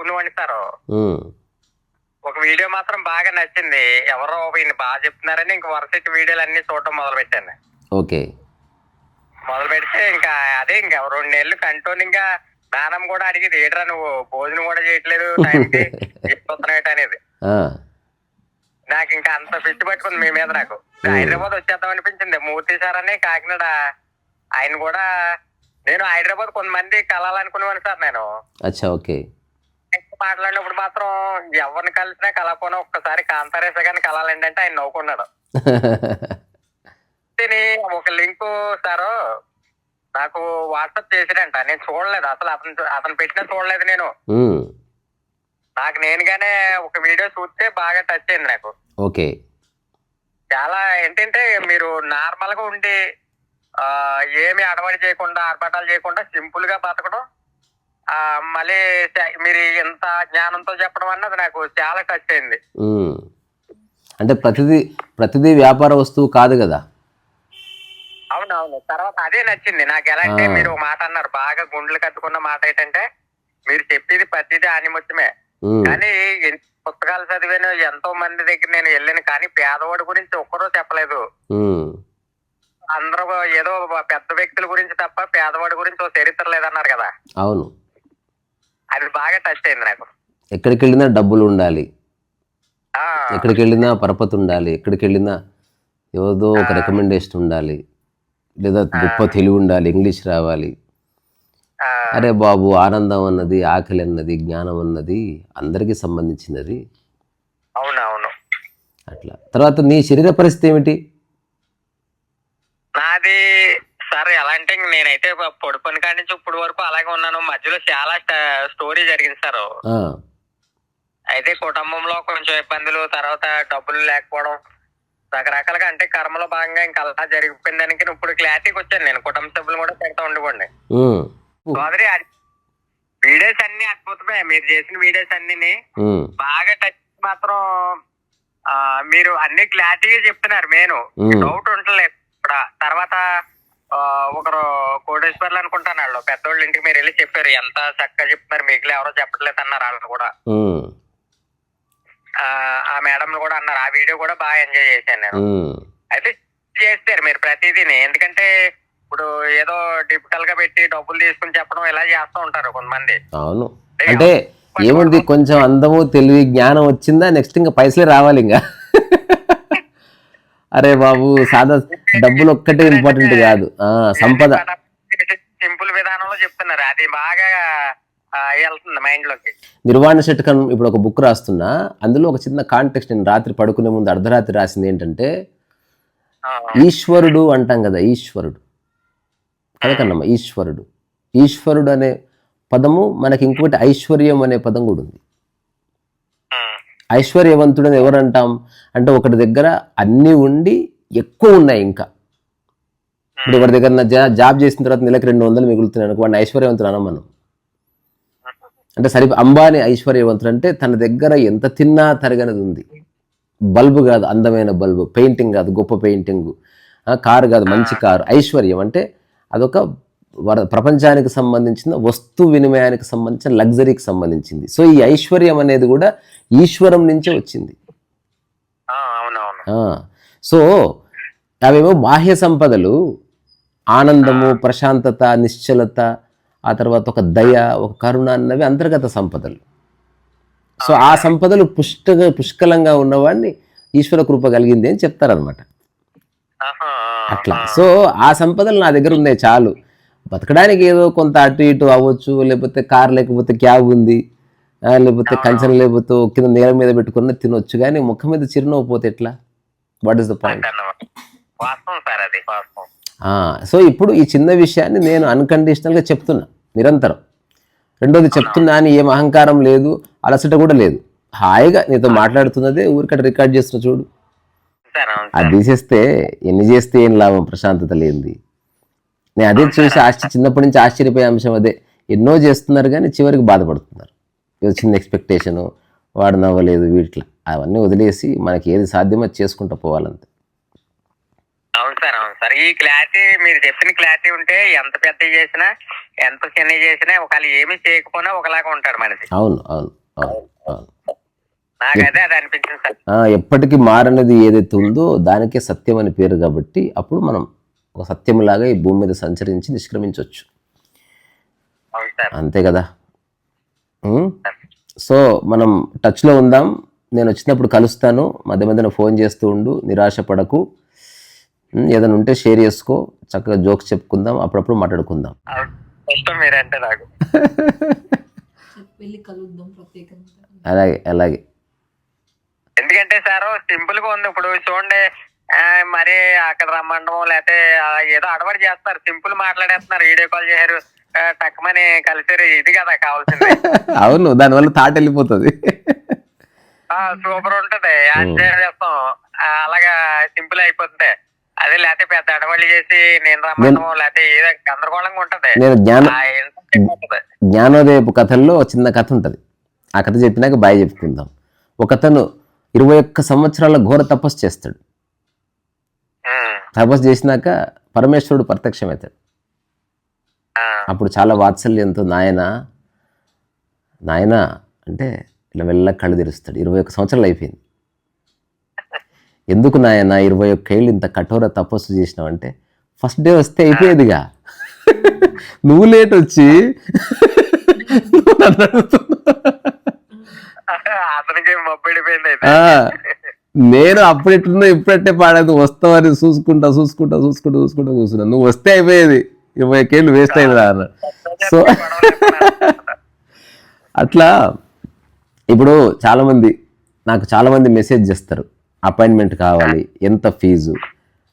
Sir ఉమ్, ఒక video మాత్రం బాగా నచ్చింది. ఎవరో ఈయన బాగా చెప్తున్నారని ఇంక వరుసటి వీడియోలు అన్ని చూడటం మొదలు పెట్టాను ఓకే. మొదలు పెడితే ఇంకా అదే ఇంకా రెండు నెలలు కంటిన్యూగా నానమ్మ కూడా అడిగేది. ఏట్రా నువ్వు? భోజనం కూడా చేయట్లేదు. టైంకి అనేది. నాకు ఇంకా అంత పిచ్చి పట్టుకుంది మీ మీద నాకు. హైదరాబాద్ వచ్చేద్దాం అనిపించింది. మూర్తి సార్ అని కాకినాడ. ఆయన కూడా నేను హైదరాబాద్ కొంతమంది కలాలనుకునేవాను సార్ నేను. అచ్చా ఓకే. మాట్లాడినప్పుడు మాత్రం ఎవరిని కలిసినా కలపకుండా ఒక్కసారి కాంతారేస గాని కలాలండి అంటే ఆయన నవ్వుకున్నాడు. ఒక లింక్ సారు నాకు వాట్సాప్ చేసిరంట నేను చూడలేదు అసలు అతను అతను పెట్టినా చూడలేదు నేను. నాకు నేనుగానే ఒక వీడియో చూస్తే బాగా టచ్ అయింది నాకు. ఓకే. చాలా ఏంటంటే మీరు నార్మల్గా ఉండి ఏమి అడవడి చేయకుండా ఆర్భటాలు చేయకుండా సింపుల్గా బతకడం మళ్ళీ మీరు ఎంత జ్ఞానంతో చెప్పడం అన్నది నాకు చాలా టచ్ అయింది. అంటే ప్రతిదీ ప్రతిదీ వ్యాపార వస్తువు కాదు కదా? అవునవును. తర్వాత అదే నచ్చింది. నాకు ఎలా అంటే. మీరు ఒక మాట అన్నారు. బాగా గుండెలు కట్టుకున్న మాట ఏంటంటే మీరు చెప్పేది ప్రతిదీ ఆనిముత్యమే. కానీ పుస్తకాలు చదివాను ఎంతో మంది దగ్గర నేను వెళ్ళాను. కానీ పేదవాడి గురించి ఒక్కరూ చెప్పలేదు. అందరూ ఏదో పెద్ద వ్యక్తుల గురించి తప్ప పేదవాడి గురించి ఓ చరిత్ర లేదన్నారు కదా. అవును. అది టచ్ అయింది నాకు. ఎక్కడికి వెళ్ళినా డబ్బులు ఉండాలి. ఎక్కడికి వెళ్ళినా పరపతి ఉండాలి. ఎక్కడికి వెళ్ళినా ఏదో ఒక రికమెండేషన్ ఉండాలి. లేదా గొప్ప తెలివి ఉండాలి. ఇంగ్లీష్ రావాలి. అరే బాబు ఆనందం అన్నది ఆకలి అన్నది జ్ఞానం అన్నది అందరికీ సంబంధించినది. అవునవును. అట్లా. తర్వాత నీ శరీర పరిస్థితి ఏమిటి? నాది సార్ ఎలా అంటే నేనైతే పొడుపని కాడి నుంచి ఇప్పుడు వరకు అలాగే ఉన్నాను. మధ్యలో చాలా స్ట- స్టోరీ జరిగింది సార్. అయితే కుటుంబంలో కొంచెం ఇబ్బందులు తర్వాత డబ్బులు లేకపోవడం రకరకాలుగా అంటే కర్మలో భాగంగా ఇంకా అలా జరిగిపోయిన దానికి ఇప్పుడు క్లారిటీకి వచ్చాను. నేను కుటుంబ సభ్యులు కూడా పెడతా ఉండిపోండి. సోదరి వీడియోస్ అన్ని అద్భుతమే. మీరు చేసిన వీడియోస్ అన్ని బాగా టచ్ మాత్రం మీరు అన్ని క్లారిటీగా చెప్తున్నారు. నేను డౌట్ ఉండలేదు. ఇప్పుడు తర్వాత ఒకరు కోటేశ్వర్లు అనుకుంటాను వాళ్ళు. పెద్దోళ్ళ ఇంటికి మీరు వెళ్ళి చెప్పారు. ఎంత చక్కగా చెప్తున్నారు మీకు ఎవరో చెప్పట్లేదు అన్నారు వాళ్ళు కూడా. ఆ, మేడం కూడా అన్నారు. ఆ వీడియో కూడా బాగా ఎంజాయ్ చేశాను నేను. అయితే చేస్తారు మీరు ప్రతిదీని. ఎందుకంటే ఇప్పుడు ఏదో డిఫికల్గా పెట్టి డబ్బులు తీసుకుని చెప్పడం ఇలా చేస్తూ ఉంటారు కొంతమంది. అవును. అంటే ఏముంది? కొంచెం అందము తెలివి జ్ఞానం వచ్చిందా? నెక్స్ట్ ఇంకా పైసలే రావాలి ఇంకా. అరే బాబు సాదా డబ్బులు ఒక్కటే ఇంపార్టెంట్ కాదు. ఆ, సంపద. సింపుల్ విధానంలో చెప్తున్నారు. అది బాగా ఆ, వెళ్తుంది మైండ్లోకి. నిర్వాణ శతకం ఇప్పుడు ఒక బుక్ రాస్తున్నా. అందులో ఒక చిన్న కాంటెక్స్ట్ నేను రాత్రి పడుకునే ముందు అర్ధరాత్రి రాసింది ఏంటంటే ఈశ్వరుడు అంటాం కదా ఈశ్వరుడు. కదకన్నమ్మ ఈశ్వరుడు. ఈశ్వరుడు అనే పదము మనకి ఇంకొకటి ఐశ్వర్యం అనే పదం కూడా ఉంది. ఐశ్వర్యవంతుడని ఎవరు అంటాం అంటే ఒకటి దగ్గర అన్నీ ఉండి ఎక్కువ ఉన్నాయి ఇంకా. ఇప్పుడు ఎవరి దగ్గర జాబ్ చేసిన తర్వాత నెలకు రెండు వందలు మిగులుతున్నాయి అనుకో వాడిని ఐశ్వర్యవంతుడు అనం మనం అంటే సరి అంబానీ ఐశ్వర్యవంతుడు అంటే తన దగ్గర ఎంత తిన్నా తరగనిది ఉంది. బల్బు కాదు అందమైన బల్బు. పెయింటింగ్ కాదు గొప్ప పెయింటింగ్. కారు కాదు మంచి కారు. ఐశ్వర్యం అంటే అదొక వర ప్రపంచానికి సంబంధించిన వస్తు వినిమయానికి సంబంధించిన లగ్జరీకి సంబంధించింది. సో ఈ ఐశ్వర్యం అనేది కూడా ఈశ్వరం నుంచే వచ్చింది. సో అవేమో బాహ్య సంపదలు ఆనందము ప్రశాంతత నిశ్చలత ఆ తర్వాత ఒక దయ ఒక కరుణ అన్నవి అంతర్గత సంపదలు. సో ఆ సంపదలు పుష్కగా పుష్కలంగా ఉన్నవాడిని ఈశ్వర కృప కలిగింది అని చెప్తారనమాట అట్లా. సో ఆ సంపదలు నా దగ్గర ఉన్నాయి చాలు. బతకడానికి ఏదో కొంత అటు ఇటు అవ్వచ్చు లేకపోతే కార్ లేకపోతే క్యాబ్ ఉంది లేకపోతే కంచం లేకపోతే కింద నేల మీద పెట్టుకున్న తినొచ్చు కానీ ముఖం మీద చిరునవ్వు పోతే ఎట్లా? What is the point so ఇప్పుడు ఈ చిన్న విషయాన్ని నేను అన్కండిషనల్గా చెప్తున్నా నిరంతరం. రెండోది చెప్తున్నా అని ఏం అహంకారం లేదు అలసట కూడా లేదు. హాయిగా నీతో మాట్లాడుతున్నదే ఊరికట రికార్డ్ చేస్తున్నా చూడు. అది తీసేస్తే ఎన్ని చేస్తే ఏం లాభం ప్రశాంతత లేనిది. నేను అదే చూసి ఆశ్చర్య చిన్నప్పటి నుంచి ఆశ్చర్యపోయే అంశం అదే. ఎన్నో చేస్తున్నారు కానీ చివరికి బాధపడుతున్నారు. చిన్న ఎక్స్పెక్టేషను వాడు నవ్వలేదు వీటిలో అవన్నీ వదిలేసి మనకి ఏది సాధ్యమో చేసుకుంటూ పోవాలంతే. అవును సార్ అవును సార్. ఈ క్లారిటీ మీరు చెప్పిన క్లారిటీ ఉంటే ఎంత పెద్ద చేసినా ఎంత చిన్న చేసినా ఒకవేళ ఏమీ చేయకపోయినా ఒకలాగా ఉంటాడు మనిషి. అవును అవును అవును అవును. నాకైతే అది అనిపించింది సార్. ఎప్పటికీ మారనిది ఏదైతే ఉందో దానికే సత్యం అని పేరు కాబట్టి అప్పుడు మనం ఒక సత్యంలాగా ఈ భూమి మీద సంచరించి నిష్క్రమించవచ్చు. అవును సార్. అంతే కదా? సో మనం టచ్లో ఉందాం. నేను వచ్చినప్పుడు కలుస్తాను. మధ్య మధ్యన ఫోన్ చేస్తూ ఉండు. నిరాశ పడకు ఏదైనా ఉంటే షేర్ చేసుకో. చక్కగా జోక్స్ చెప్పుకుందాం. అప్పుడప్పుడు మాట్లాడుకుందాం. అలాగే అలాగే. ఎందుకంటే సార్ సింపుల్గా ఉంది. ఇప్పుడు చూడండి మరి అక్కడ రమ్మండము లేకపోతే ఏదో అడవాడు చేస్తారు సింపుల్ మాట్లాడేస్తున్నారు వీడియో కాల్ చేశారు. ఆ, టక్కుమని కలిసారు ఇది కదా కావాల్సింది. అవును దానివల్ల తాట వెళ్ళిపోతుంది. సూపర్ ఉంటది ఎంజాయ్ చేస్తాం అలాగా సింపుల్ అయిపోతుంది అదే లేకపోతే పెద్ద అడవాళ్ళు చేసి నేను రమ్మండము లేకపోతే ఏదో గందరగోళంగా ఉంటది. నేను జ్ఞాన. జ్ఞానోదయపు కథల్లో చిన్న కథ ఉంటుంది. ఆ కథ చెప్పినాక బాయ్ చెప్పుకుందాం ఒకతను ఇరవై ఒక్క సంవత్సరాల ఘోర తపస్సు చేస్తాడు. తపస్సు చేసినాక పరమేశ్వరుడు ప్రత్యక్షమవుతాడు. అప్పుడు చాలా వాత్సల్యంతో నాయన నాయన అంటే ఇలా వెళ్ళ కళ్ళు తెరుస్తాడు. ఇరవై ఒక్క సంవత్సరాలు అయిపోయింది. ఎందుకు నాయన ఇరవై ఒక్క ఏళ్ళు ఇంత కఠోర తపస్సు చేసినావంటే ఫస్ట్ డే వస్తే అయిపోయేదిగా. నువ్వు లేట్ వచ్చి నువ్వు నన్ను. అతనికి మొబ్బడిపోయింది నేను అప్పుడు ఎట్లున్నా ఇప్పుడట్టే పాడదు వస్తావని చూసుకుంటా చూసుకుంటా చూసుకుంటా చూసుకుంటా కూర్చున్నా. నువ్వు వస్తే అయిపోయేది. ఇరవై ఒక్కేళ్ళు వేస్ట్ అయింది అన్న. సో అట్లా ఇప్పుడు చాలామంది నాకు చాలామంది మెసేజ్ చేస్తారు. అపాయింట్మెంట్ కావాలి ఎంత ఫీజు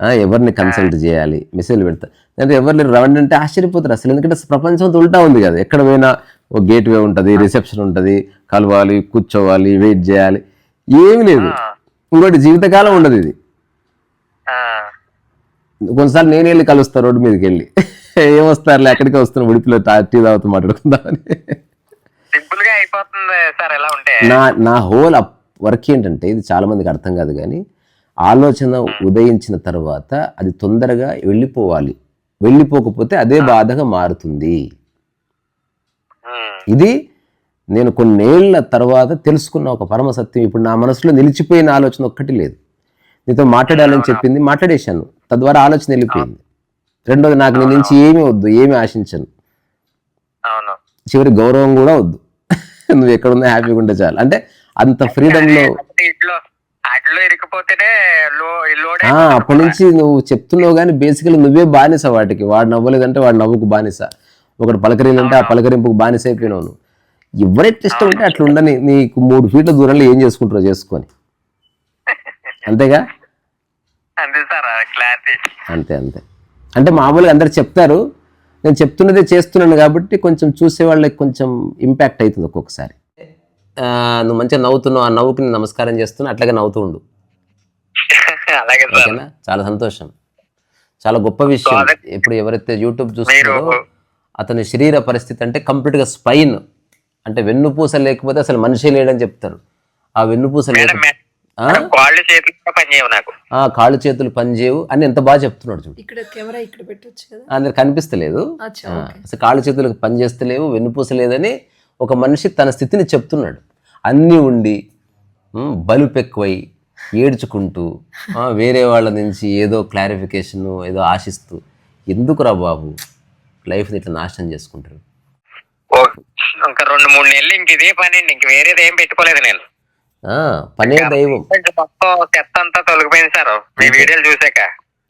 ఎవరిని కన్సల్ట్ చేయాలి? మెసేజ్ పెడతారు అంటే ఎవరిని రవండి అంటే ఆశ్చర్యపోతారు అసలు. ఎందుకంటే ప్రపంచం అంతా ఉల్టా ఉంది కదా. ఎక్కడ పోయినా ఓ గేట్ వే ఉంటుంది రిసెప్షన్ ఉంటుంది. కలవాలి కూర్చోవాలి వెయిట్ చేయాలి. ఏమీ లేదు. ఇంకోటి జీవితకాలం ఉండదు ఇది. కొన్నిసార్లు నేను వెళ్ళి కలుస్తాను రోడ్డు మీదకి వెళ్ళి. ఏమొస్తారులే ఎక్కడికి వస్తున్నాను ఉడిపిలో టీ తాగుతూ మాట్లాడుకుందామని. నా నా హోల్ వర్క్ ఏంటంటే ఇది చాలా మందికి అర్థం కాదు కానీ ఆలోచన ఉదయించిన తర్వాత అది తొందరగా వెళ్ళిపోవాలి. వెళ్ళిపోకపోతే అదే బాధగా మారుతుంది. ఇది నేను కొన్నేళ్ళ తర్వాత తెలుసుకున్న ఒక పరమ సత్యం ఇప్పుడు నా మనసులో నిలిచిపోయిన ఆలోచన ఒక్కటి లేదు. నీతో మాట్లాడాలని చెప్పింది మాట్లాడేశాను. తద్వారా ఆలోచన వెళ్ళిపోయింది. రెండోది నాకు నీ నుంచి ఏమీ వద్దు ఏమీ ఆశించను. అవును? చివరి గౌరవం కూడా వద్దు. నువ్వు ఎక్కడున్నా హ్యాపీగా ఉంటే చాలు. అంటే అంత ఫ్రీడంలో అదే ఇంట్లో వాటిలో ఇరికిపోతేనే లో లోడ్ ఆ, అప్పటి నుంచి నువ్వు చెప్తున్నావు కానీ బేసికలీ నువ్వే బానిస వాటికి. వాడు నవ్వలేదంటే వాడు నవ్వుకు బానిస. ఒకటి పలకరిందంటే ఆ పలకరింపుకు బానిస అయిపోయినావు నువ్వు. ఎవరైతే ఇష్టం ఉంటే అట్లా ఉండని నీకు మూడు ఫీట్ల దూరంలో ఏం చేసుకుంటారో చేసుకొని. అంతేగా? అంతే సార్ క్లారిటీ. అంతే అంతే. అంటే మామూలుగా అందరు చెప్తారు నేను చెప్తున్నదే చేస్తున్నాను కాబట్టి కొంచెం చూసే వాళ్ళకి కొంచెం ఇంపాక్ట్ అవుతుంది ఒక్కొక్కసారి. నువ్వు మంచిగా నవ్వుతున్నావు ఆ నవ్వుకి నేను నమస్కారం చేస్తున్నా అట్లాగే నవ్వుతూ ఉండు. ఓకేనా? చాలా సంతోషం. చాలా గొప్ప విషయం. ఇప్పుడు ఎవరైతే యూట్యూబ్ చూస్తున్నారో అతని శరీర పరిస్థితి అంటే కంప్లీట్గా స్పైన్ అంటే వెన్నుపూస లేకపోతే అసలు మనిషి లేడని చెప్తారు. ఆ వెన్నుపూస? కాళ్ళు చేతులు పనిచేయవు నాకు. ఆ కాళ్ళు చేతులు పనిచేయవు అని ఎంత బాగా చెప్తున్నాడు చూడు. ఇక్కడ కెమెరా ఇక్కడ పెట్టొచ్చు కదా? అందరు కనిపిస్తలేదు. అచ్చా ఆ, ఓకే. అసలు కాళ్ళు చేతులకు పని చేస్తలేవు వెన్నుపూస లేదని ఒక మనిషి తన స్థితిని చెప్తున్నాడు. అన్నీ ఉండి ఉమ్, బలుపు ఎక్కువై ఏడ్చుకుంటూ ఆ, వేరే వాళ్ళ నుంచి ఏదో క్లారిఫికేషన్ ఏదో ఆశిస్తూ ఎందుకురా బాబు? లైఫ్ని ఇట్లా నాశనం చేసుకుంటారు. ఇంకా రెండు మూడు నెలలు ఇంక ఇదే పని అండి. ఇంక వేరేది ఏం పెట్టుకోలేదు నేను. ఆ, పనే దైవం. చెత్త అంతా తొలగిపోయింది సార్. మీ వీడియోలు చూసాక.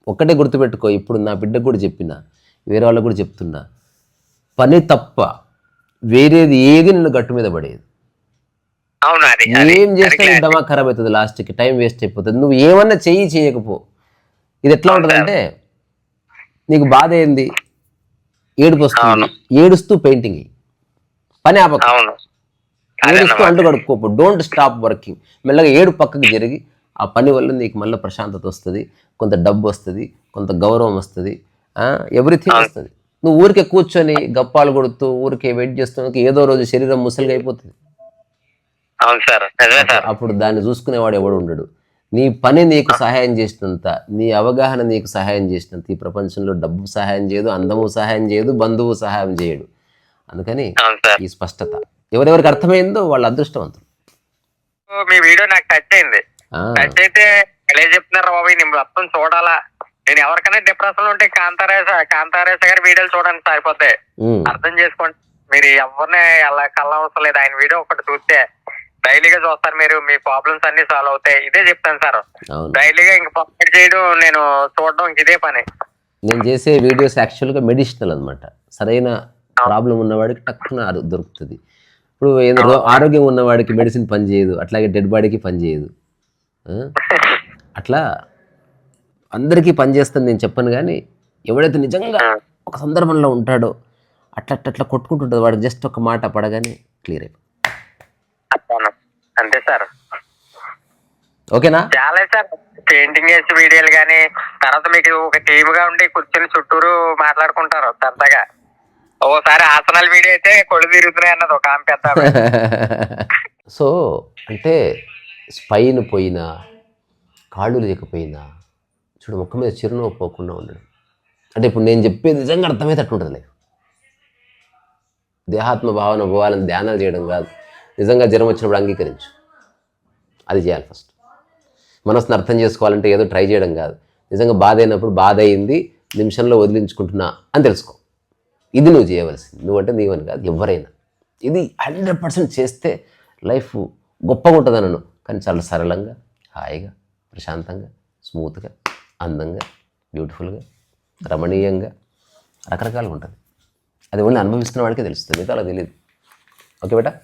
ఒక్కటే గుర్తుపెట్టుకో ఇప్పుడు నా బిడ్డకు కూడా చెప్పిన వేరే వాళ్ళకు కూడా చెప్తున్నా. పని తప్ప వేరేది ఏది నిన్ను గట్టు మీద పడేది. ఏం చేస్తే. దమా ఖరాబ్ అవుతుంది లాస్ట్కి టైం వేస్ట్ అయిపోతుంది. నువ్వు ఏమన్నా చెయ్యి చేయకపో. ఇది ఎట్లా ఉంటుందంటే నీకు బాధ ఏంది? ఏడుపు వస్తుంది. ఏడుస్తూ పెయింటింగ్ పని ఆపక. అవును. ఏడుస్తూ అంటు కడుక్కోపు డోంట్ స్టాప్ వర్కింగ్ మెల్లగా ఏడు పక్కకి జరిగి ఆ పని వల్ల నీకు మళ్ళీ ప్రశాంతత వస్తుంది కొంత డబ్బు వస్తుంది కొంత గౌరవం వస్తుంది ఎవ్రీథింగ్ వస్తుంది. నువ్వు ఊరికే కూర్చొని గప్పాలు కొడుతూ ఊరికే వెయిట్ చేస్తూ ఏదో రోజు శరీరం ముసలిగా అయిపోతుంది అప్పుడు దాన్ని చూసుకునేవాడు ఎవడు ఉండడు. నీ పని నీకు సహాయం చేసినంత నీ అవగాహన నీకు సహాయం చేసినంత ఈ ప్రపంచంలో డబ్బు సహాయం చేయదు అందము సహాయం చేయదు బంధువు సహాయం చేయడు. అందుకని ఈ స్పష్టత. ఎవరెవరికి అర్థమైందో వాళ్ళ అదృష్టవంతులు. మీ వీడియో నాకు టచ్ అయింది. టచ్ అయితే ఎలా చెప్తున్నారు బాబు నేను మొత్తం చూడాలా? నేను ఎవరికైనా డిప్రెషన్లో ఉంటే కాంతారేస కాంతారేస గారి వీడియోలు చూడండి సరిపోతాయి ఉమ్, అర్థం చేసుకోండి. మీరు ఎవరిని అలా కళ్ళ అవసరం లేదు. ఆయన వీడియో ఒకటి చూస్తే డైలీగా చూస్తారు మీరు మీ ప్రాబ్లమ్స్ అన్ని సాల్వ్ అవుతాయి. ఇదే చెప్తాను సార్. డైలీగా ఇంక పబ్లిక్ చేయడం నేను చూడడం ఇంక ఇదే పని. నేను చేసే వీడియోస్ యాక్చువల్గా మెడిసినల్ అనమాట సరైన ప్రాబ్లం ఉన్నవాడికి టక్కున దొరుకుతుంది. ఇప్పుడు ఏదో ఆరోగ్యం ఉన్నవాడికి మెడిసిన్ పనిచేయదు అట్లాగే డెడ్ బాడీకి పనిచేయదు? అట్లా అందరికీ పనిచేస్తుంది నేను చెప్పను కానీ ఎవడైతే నిజంగా ఒక సందర్భంలో ఉంటాడో అట్లా అట్లా కొట్టుకుంటుంటుంది వాడికి జస్ట్ ఒక మాట పడగానే క్లియర్ అయిపోతుంది అవును. అంతే సార్. ఓకేనా? చాలా సార్. పెయింటింగ్ వేసి వీడియోలు కానీ తర్వాత మీకు ఒక టీమ్గా ఉండి కూర్చొని చుట్టూరు మాట్లాడుకుంటారు సరదాగా. ఓసారి ఆసనాల వీడియో అయితే కొడు తిరుగుతున్నాయి అన్నది ఒక ఆమె పెద్ద సో అంటే స్పైన్ పోయినా కాళ్ళు లేకపోయినా చూడు ముఖం మీద చిరునవ్వు పోకుండా ఉండడం. అంటే ఇప్పుడు నేను చెప్పేది నిజంగా అర్థమైతే ఉంటుంది లైఫ్ దేహాత్మ భావన పోవాలని ధ్యానాలు చేయడం కాదు. నిజంగా జ్వరం వచ్చినప్పుడు అంగీకరించు. అది చేయాలి ఫస్ట్. మనసును అర్థం చేసుకోవాలంటే ఏదో ట్రై చేయడం కాదు. నిజంగా బాధ అయినప్పుడు బాధ అయింది నిమిషంలో వదిలించుకుంటున్నా అని తెలుసుకో. ఇది నువ్వు చేయవలసింది. నువ్వంటే నీవని కాదు ఎవరైనా. ఇది హండ్రెడ్ పర్సెంట్ చేస్తే లైఫ్ గొప్పగా ఉంటుంది అనను కానీ చాలా సరళంగా హాయిగా ప్రశాంతంగా స్మూత్గా అందంగా బ్యూటిఫుల్గా రమణీయంగా రకరకాలుగా ఉంటుంది. అది ఓన్లీ అనుభవిస్తున్న వాడికే తెలుస్తుంది మిగతా అలా తెలియదు ఓకే బేటా?